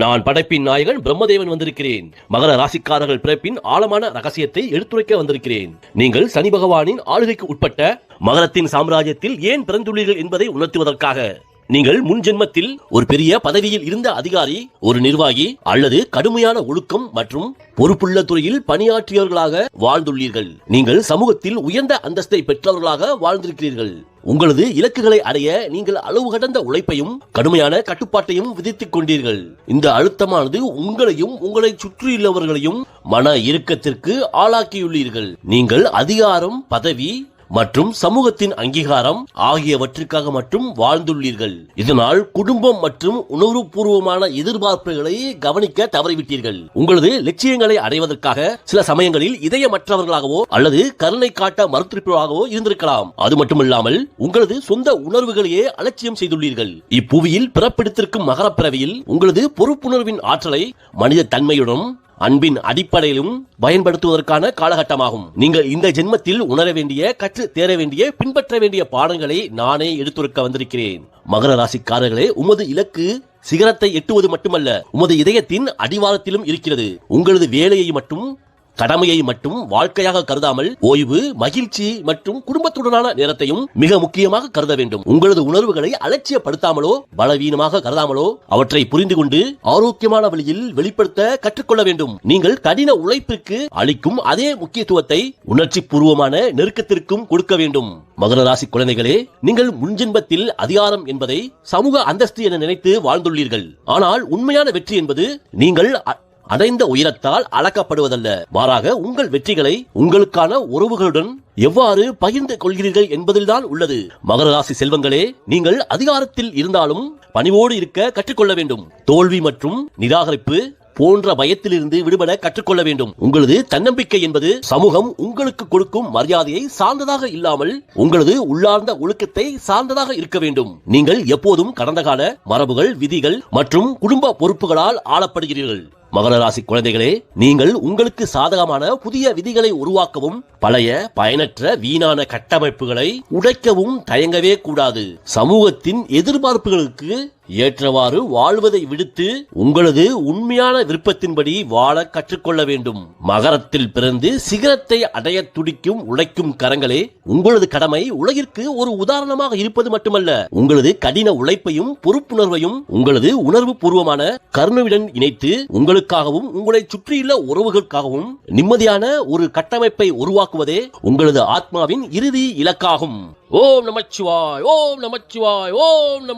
நான் படைப்பின் நாயகன் பிரம்மதேவன் வந்திருக்கிறேன். மகர ராசிக்காரர்கள் பிறப்பின் ஆழமான ரகசியத்தை எடுத்துரைக்க வந்திருக்கிறேன். நீங்கள் சனி பகவானின் ஆளுகைக்கு உட்பட்ட மகரத்தின் சாம்ராஜ்யத்தில் ஏன் பிறந்துள்ளீர்கள் என்பதை உணர்த்துவதற்காக. நீங்கள் முன் ஜென்மத்தில் ஒரு பெரிய பதவியில் இருந்த அதிகாரி ஒரு நிர்வாகி அல்லது கடுமையான ஒழுக்கம் மற்றும் பொறுப்புள்ள துறையில் பணியாற்றியவர்களாக வாழ்ந்துள்ளீர்கள். நீங்கள் சமூகத்தில் உயர்ந்த அந்தஸ்தை பெற்றவர்களாக வாழ்ந்திருக்கிறீர்கள். உங்களது இலக்குகளை அடைய நீங்கள் அளவு கடந்த உழைப்பையும் கடுமையான கட்டுப்பாட்டையும் விதித்துக் கொண்டீர்கள். இந்த அழுத்தமானது உங்களையும் உங்களை சுற்றியுள்ளவர்களையும் மன இறுக்கத்திற்கு ஆளாக்கியுள்ளீர்கள். நீங்கள் அதிகாரம் பதவி மற்றும் சமூகத்தின் அங்கீகாரம் ஆகியவற்றிற்காக மட்டும் வாழ்ந்துள்ளீர்கள். இதனால் குடும்பம் மற்றும் உணர்வுபூர்வமான எதிர்பார்ப்புகளை கவனிக்க தவறிவிட்டீர்கள். உங்களது லட்சியங்களை அடைவதற்காக சில சமயங்களில் இதயமற்றவர்களாகவோ அல்லது கருணை காட்ட மறுத்திருப்பவர்களாகவோ இருந்திருக்கலாம். அது மட்டுமில்லாமல் உங்களது சொந்த உணர்வுகளையே அலட்சியம் செய்துள்ளீர்கள். இப்புவியில் பிறப்பெடுத்திருக்கும் மகரப்பிறவியில் உங்களது பொறுப்புணர்வின் ஆற்றலை மனித தன்மையுடன் அன்பின் அடிப்படையிலும் பயன்படுத்துவதற்கான காலகட்டமாகும். நீங்கள் இந்த ஜென்மத்தில் உணர வேண்டிய கற்று தேர வேண்டிய பின்பற்ற வேண்டிய பாடங்களை நானே எடுத்துரைக்க வந்திருக்கிறேன். மகர ராசிக்காரர்களே உமது இலக்கு சிகரத்தை எட்டுவது மட்டுமல்ல உமது இதயத்தின் அடிவாரத்திலும் இருக்கிறது. உங்களது வேலையை மட்டும் கடமையை மட்டும் வாழ்க்கையாக கருதாமல் ஓய்வு மகிழ்ச்சி மற்றும் குடும்பத்துடனான நேரத்தையும் மிக முக்கியமாக கருத வேண்டும். உங்களது உணர்வுகளை அலட்சியப்படுத்தாமலோ பலவீனமாக கருதாமலோ அவற்றை புரிந்து கொண்டு ஆரோக்கியமான வழியில் வெளிப்படுத்த கற்றுக்கொள்ள வேண்டும். நீங்கள் கடின உழைப்பிற்கு அளிக்கும் அதே முக்கியத்துவத்தை உணர்ச்சி பூர்வமான நெருக்கத்திற்கும் கொடுக்க வேண்டும். மகர ராசி குழந்தைகளே நீங்கள் முன்ஜென்பத்தில் அதிகாரம் என்பதை சமூக அந்தஸ்து என நினைத்து வாழ்ந்துள்ளீர்கள். ஆனால் உண்மையான வெற்றி என்பது நீங்கள் அடைந்த உயரத்தால் அளக்கப்படுவதல்ல. மாறாக உங்கள் வெற்றிகளை உங்களுக்கான உறவுகளுடன் எவ்வாறு பகிர்ந்து கொள்கிறீர்கள் என்பதில்தான் உள்ளது. மகர ராசி செல்வங்களே நீங்கள் அதிகாரத்தில் இருந்தாலும் பணிவோடு இருக்க கற்றுக்கொள்ள வேண்டும். தோல்வி மற்றும் நிராகரிப்பு போன்ற பயத்திலிருந்து விடுபட கற்றுக்கொள்ள வேண்டும். உங்களது தன்னம்பிக்கை என்பது சமூகம் உங்களுக்கு கொடுக்கும் மரியாதையை சார்ந்ததாக இல்லாமல் உங்களது உள்ளார்ந்த ஒழுக்கத்தை சார்ந்ததாக இருக்க வேண்டும். நீங்கள் எப்போதும் கடந்த கால மரபுகள் விதிகள் மற்றும் குடும்ப பொறுப்புகளால் ஆளப்படுகிறீர்கள். மகர ராசி குழந்தைகளே நீங்கள் உங்களுக்கு சாதகமான புதிய விதிகளை உருவாக்கவும் பழைய பயனற்ற வீணான கட்டமைப்புகளை உடைக்கவும் தயங்கவே கூடாது. சமூகத்தின் எதிர்பார்ப்புகளுக்கு ஏற்றவாறு வாழ்வதை விடுத்து உங்களது உண்மையான விருப்பத்தின்படி வாழ கற்றுக்கொள்ள வேண்டும். மகரத்தில் பிறந்து சிகரத்தை அடைய துடிக்கும் உழைக்கும் கரங்களே உங்களது கடமை உலகிற்கு ஒரு உதாரணமாக இருப்பது மட்டுமல்ல. உங்களது கடின உழைப்பையும் பொறுப்புணர்வையும் உங்களது உணர்வு பூர்வமான கருணையுடன் இணைத்து உங்களுக்காகவும் உங்களை சுற்றியுள்ள உறவுகளுக்காகவும் நிம்மதியான ஒரு கட்டமைப்பை உருவாக்குவதே உங்களது ஆத்மாவின் இறுதி இலக்காகும். ஓம் நமச்சிவாய் ஓம் நமச்சிவாய் ஓம் நம